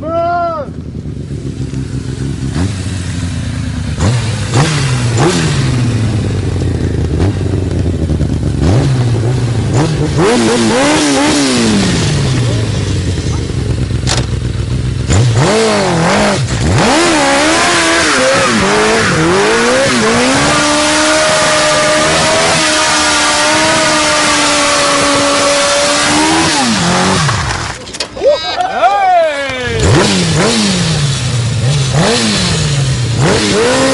bro. Yeah.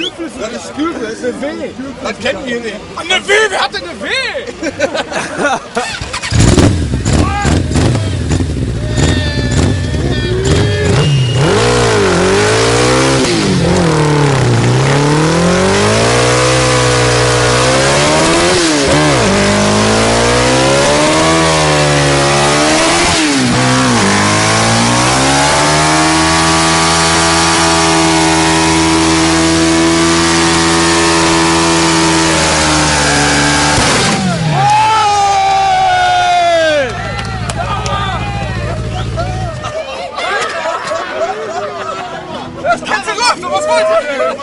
Das ist Kübel, das ist eine W. Das kennen wir nicht. Eine W, wer hat denn eine W? Das kannst du gut, was wollt ihr? Olle, olle, olle. Hör mal, hör mal, hör mal, hör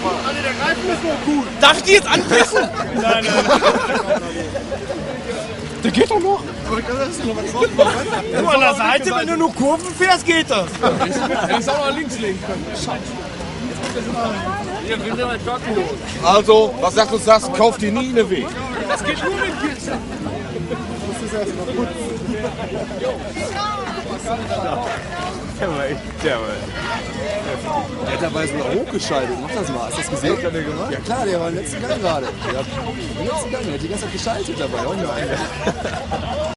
mal. Der Reifen ist noch gut. Darf ich die jetzt anpissen? Nein, nein. Der geht doch noch. Du an der Seite, wenn du nur Kurven fährst, geht das. Hängst auch noch links legen können. Also, was sagt uns das? Kauft ihr nie eine W. Das geht nur mit Pizza. Der hat dabei sogar hochgeschaltet. Mach das mal. Hast du das gesehen? Hat der gemacht? Ja klar, der war im letzten Gang gerade. Der hat im letzten Gang, der hat die ganze Zeit geschaltet dabei. Oh nein.